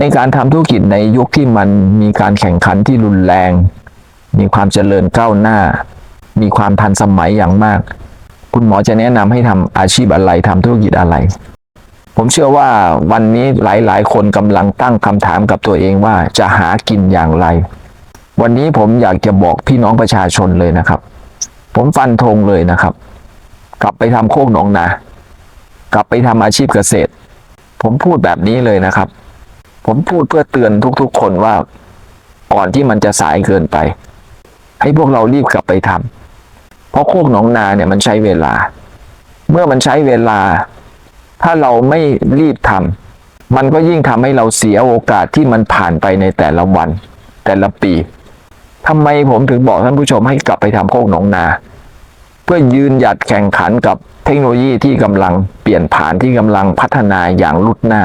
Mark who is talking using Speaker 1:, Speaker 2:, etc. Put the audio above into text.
Speaker 1: ในการทำธุรกิจในยุคที่มันมีการแข่งขันที่รุนแรง มีความเจริญก้าวหน้า มีความทันสมัยอย่างมาก คุณหมอจะแนะนำให้ทำอาชีพอะไรทำธุรกิจอะไร ผมเชื่อว่าวันนี้หลาย ๆ คนกำลังตั้งคำถามกับตัวเองว่าจะหากินอย่างไร วันนี้ผมอยากจะบอกพี่น้องประชาชนเลยนะครับ ผมฟันธงเลยนะครับ กลับไปทำโคกหนองนา กลับไปทำอาชีพเกษตร ผมพูดแบบนี้เลยนะครับ ผมพูดเพื่อเตือนทุกๆ คนว่าก่อนที่มันจะสายเกินไป ให้พวกเรารีบกลับไปทำเพราะโคกหนองนาเนี่ยมันใช้เวลา เมื่อมันใช้เวลา ถ้าเราไม่รีบทำมันก็ยิ่งทำให้เราเสียโอกาสที่มันผ่านไปในแต่ละวัน แต่ละปีทำไมผมถึงบอกท่านผู้ชมให้กลับไปทำโคกหนองนา เพื่อยืนหยัดแข่งขันกับเทคโนโลยีที่กำลังเปลี่ยนผ่านที่กำลังพัฒนาอย่างรุดหน้า